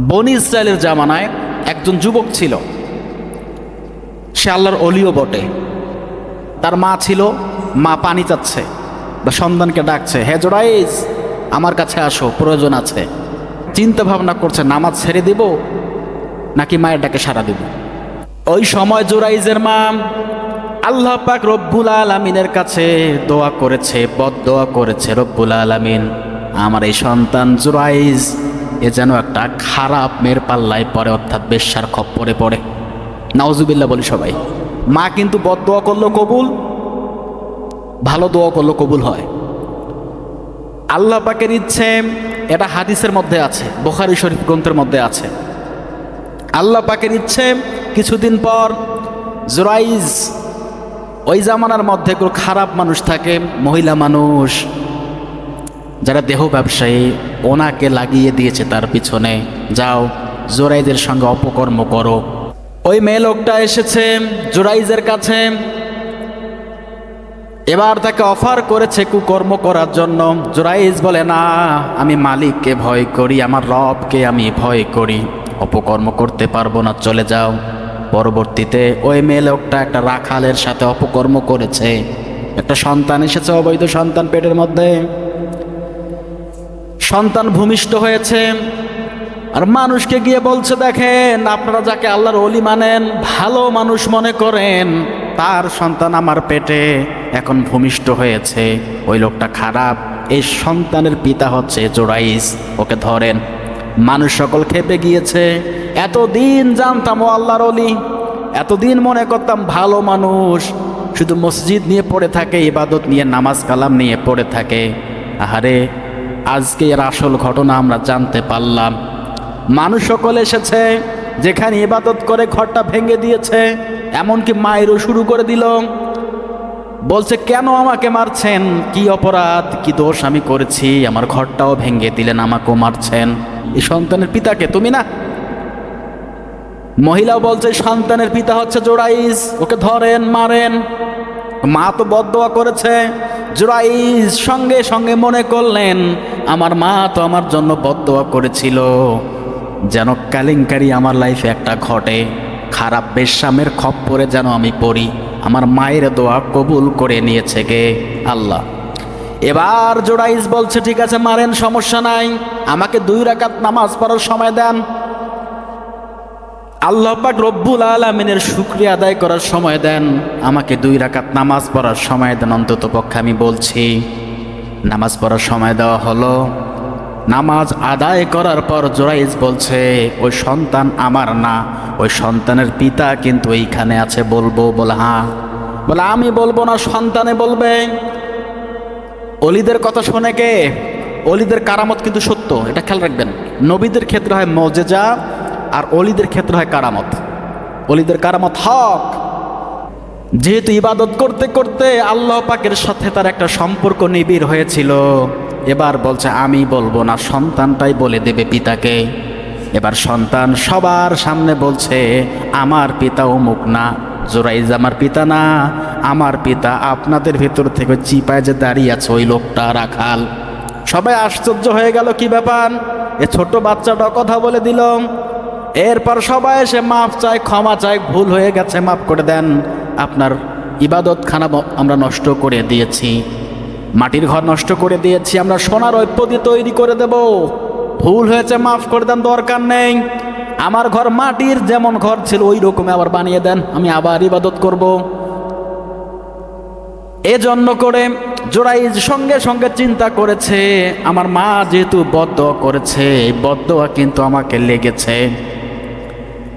বনি ইসরায়েলের জামানায় একজন যুবক ছিল। সে আল্লাহর অলিও বটে। তার মা ছিল, মা পানি চাচ্ছে বা সন্তানকে ডাকছে, হে জোড়াইজ আমার কাছে আসো, প্রয়োজন আছে। চিন্তা ভাবনা করছে, নামাজ ছেড়ে দিব নাকি মায়ের ডাকে সারা দিব? ওই সময় জোরাইজের মা আল্লাহ পাক রব্বুল আলমিনের কাছে দোয়া করেছে, বদ দোয়া করেছে, রব্বুল আলমিন, আমার এই সন্তান জোরাইজ এ যেন একটা খারাপ মেয়ের পাল্লায় পড়ে, অর্থাৎ বেশ্যার খপ্পরে পড়ে। নাওজুবিল্লা বলি সবাই, মা কিন্তু বদ দোয়া করল কবুল, ভালো দোয়া করল কবুল হয়। আল্লাহ পাকের ইচ্ছে, এটা হাদিসের মধ্যে আছে, বোখারি শরীফ গ্রন্থের মধ্যে আছে। আল্লাহ পাকের ইচ্ছে, কিছুদিন পর জোরাইজ ওই জামানার মধ্যে কোনো খারাপ মানুষ থাকে, মহিলা মানুষ যারা দেহ ব্যবসায়ী, ওনাকে লাগিয়ে দিয়েছে তার পিছনে। যাও জোরাইজের সঙ্গে অপকর্ম করো। ওই মেয়ে লোকটা এসেছে জোরাইজের কাছে। এবার তাকে অফার করেছে কুকর্ম করার জন্য। জোরাইজ বলে, না, আমি মালিককে ভয় করি, আমার রবকে আমি ভয় করি। অপকর্ম করতে পারব না, চলে যাও। পরবর্তীতে ওই মেয়ে লোকটা একটা রাখালের সাথে অপকর্ম করেছে। একটা সন্তান এসেছে, অবৈধ সন্তান পেটের মধ্যে। সন্তান ভূমিষ্ঠ হয়েছে। আর মানুষকে গিয়ে বলছে, দেখেন, আপনারা যাকে আল্লাহর অলি মানেন, ভালো মানুষ মনে করেন, তার সন্তান আমার পেটে এখন ভূমিষ্ঠ হয়েছে। ওই লোকটা খারাপ, এই সন্তানের পিতা হচ্ছে জোরাইস, ওকে ধরেন। মানুষ সকল খেপে গিয়েছে। এতদিন জানতাম ও আল্লাহর অলি এতদিন মনে করতাম ভালো মানুষ, শুধু মসজিদ নিয়ে পড়ে থাকে, ইবাদত নিয়ে, নামাজ কালাম নিয়ে পড়ে থাকে। আহারে আজকে এর আসল ঘটনা আমরা জানতে পারলাম। মানুষ সকল এসেছে, যেখানে ইবাদত করে ঘরটা ভেঙে দিয়েছে, এমনকি মায়েরও শুরু করে দিল। বলছে, কেন আমাকে মারছেন? কি অপরাধ? কি দোষ আমি করেছি? আমার ঘরটাও ভেঙে দিলেন, আমাকেও মারছেন। এই সন্তানের পিতাকে, তুমি না? মহিলাও বলছে, সন্তানের পিতা হচ্ছে জোড়াইস ওকে ধরেন, মারেন। মা তো বদোয়া করেছে। জোড়াইস সঙ্গে সঙ্গে মনে করলেন, আমার মা তো আমার জন্য বদোয়া করেছিল। যেন কেলেঙ্কারি আমার লাইফে একটা ঘটে। খারাপ বেশ্যামের খপ্পরে যেন আমি পড়ি। আমার মায়ের দোয়া কবুল করে নিয়েছে গে আল্লাহ। এবার জোড়াইস বলছে, ঠিক আছে মারেন, সমস্যা নাই। আমাকে দুই রাকাত নামাজ পড়ার সময় দেন। আল্লাহ পাক রব্বুল আলমিনের শুক্রিয়া আদায় করার সময় দেন, আমাকে দুই রাকাত নামাজ পড়ার সময় দেন। অন্তত পক্ষে আমি বলছি, নামাজ পড়ার সময় দেওয়া হলো। নামাজ আদায় করার পর জোরাইজ বলছে, ওই সন্তান আমার না, ওই সন্তানের পিতা কিন্তু এইখানে আছে, বলব, বলে হ্যাঁ বলে, আমি বলব না, সন্তানে বলবে। অলিদের কথা শোনে কে? অলিদের কারামত কিন্তু সত্য, এটা খেয়াল রাখবেন। নবীদের ক্ষেত্রে হয় মজেজা আর অলিদের ক্ষেত্রে হয় কারামত। অলিদের কারামত হক। যেহেতু ইবাদত করতে করতে আল্লাহ পাকের সাথে তার একটা সম্পর্ক নিবিড় হয়েছিল, এবার বলছে, আমি বলব না, সন্তানটাই বলে দেবে পিতাকে। এবার সন্তান সবার সামনে বলছে, আমার পিতা অমুক না, জোরাইজ আমার পিতা না, আমার পিতা আপনাদের ভেতর থেকে চিপায় যে দাঁড়িয়ে আছে ওই লোকটা রাখাল সবাই আশ্চর্য হয়ে গেল, কি ব্যাপার? এ ছোট বাচ্চাটা কথা বলে দিল এরপর সবাই এসে মাফ চায়, ক্ষমা চায়, ভুল হয়ে গেছে, মাফ করে দেন। আপনার ইবাদত খানা আমরা নষ্ট করে দিয়েছি। মাটির ঘর নষ্ট করে দিয়েছি, আমরা সোনার দিয়ে তৈরি করে দেব। ভুল হয়েছে, মাফ করে দেন, দরকার নেই। আমার ঘর মাটির যেমন ঘর ছিল ওই রকমই আবার বানিয়ে দেন, আমি আবার ইবাদত করব। এজন্য করে জোড়াইজ সঙ্গে সঙ্গে চিন্তা করেছে, আমার মা যেহেতু বদ্ধ করেছে, এই বদ্ধয়া কিন্তু আমাকে লেগেছে।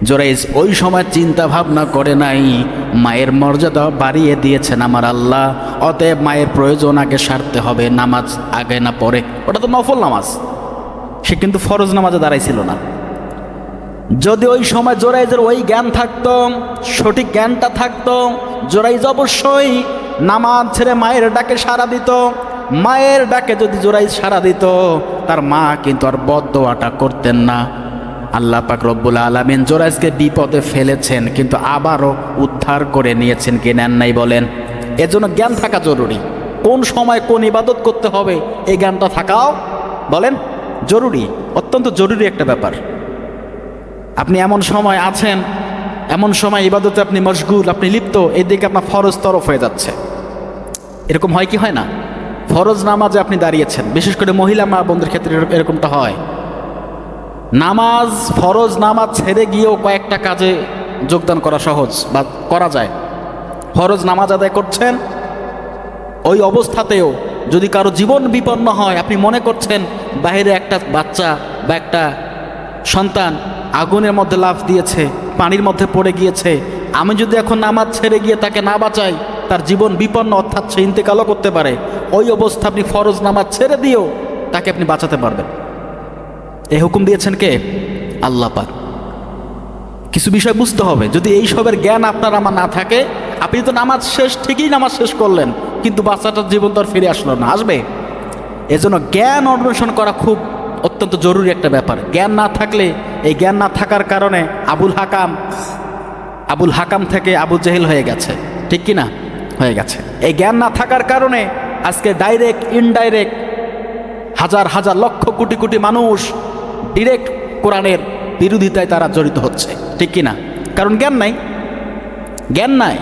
জোরাইজ ওই সময় চিন্তা ভাবনা করে নাই, মায়ের মর্যাদা বাড়িয়ে দিয়েছেন আমার আল্লাহ, অতএব মায়ের প্রয়োজন আগে সারতে হবে, নামাজ আগে না পরে। ওটা তো নফল নামাজ। সে কিন্তু ফরজ নামাজে দাঁড়াইছিল না। যদি ওই সময় জোরাইজের ওই জ্ঞান থাকতো, সঠিক জ্ঞানটা থাকতো জোরাইজ অবশ্যই নামাজ ছেড়ে মায়ের ডাকে সাড়া দিত। মায়ের ডাকে যদি জোরাইজ সাড়া দিত, তার মা কিন্তু আর বদোয়াটা করতেন না। আল্লাহ পাক রব্বুল আলমিন জোরাইজকে বিপদে ফেলেছেন, কিন্তু আবারও উদ্ধার করে নিয়েছেন কি নেন নাই বলেন। এজন্য জ্ঞান থাকা জরুরি। কোন সময় কোন ইবাদত করতে হবে, এই জ্ঞানটা থাকাও বলেন জরুরি, অত্যন্ত জরুরি একটা ব্যাপার। আপনি এমন সময় আছেন, এমন সময় ইবাদতে আপনি মশগুল, আপনি লিপ্ত, এদিকে আপনার ফরজ তরফ হয়ে যাচ্ছে। এরকম হয় কি হয় না? ফরজ নামাজে আপনি দাঁড়িয়েছেন, বিশেষ করে মহিলা মা বোনদের ক্ষেত্রে এরকমটা হয়। নামাজ, ফরজ নামাজ ছেড়ে গিয়েও কয়েকটা কাজে যোগদান করা সহজ বা করা যায়। ফরজ নামাজ আদায় করছেন, ওই অবস্থাতেও যদি কারও জীবন বিপন্ন হয়, আপনি মনে করছেন বাইরে একটা বাচ্চা বা একটা সন্তান আগুনের মধ্যে লাফ দিয়েছে, পানির মধ্যে পড়ে গিয়েছে, আমি যদি এখন নামাজ ছেড়ে গিয়ে তাকে না বাঁচাই, তার জীবন বিপন্ন অর্থাৎ সে ইন্তেকালও করতে পারে, ওই অবস্থা আপনি ফরজ নামাজ ছেড়ে দিয়েও তাকে আপনি বাঁচাতে পারবেন। এই হুকুম দিয়েছেন কে? আল্লাহ পাক। কিছু বিষয় বুঝতে হবে। যদি এই সবের জ্ঞান আপনার আমার না থাকে, আপনি তো নামাজ শেষ, ঠিকই নামাজ শেষ করলেন, কিন্তু বাচ্চাটার জীবন তো আর ফিরে আসলো না। আসবে? এজন্য জ্ঞান অন্বেষণ করা খুব অত্যন্ত জরুরি একটা ব্যাপার। জ্ঞান না থাকলে, এই জ্ঞান না থাকার কারণে আবুল হাকাম আবুল হাকাম থেকে আবু জেহেল হয়ে গেছে। ঠিক কি না হয়ে গেছে। এই জ্ঞান না থাকার কারণে আজকে ডাইরেক্ট ইনডাইরেক্ট হাজার হাজার, লক্ষ, কোটি কোটি মানুষ ডিরেক্ট কোরআনের বিরোধিতায় তারা জড়িত হচ্ছে ঠিক কিনা? কারণ জ্ঞান নাই। জ্ঞান নাই।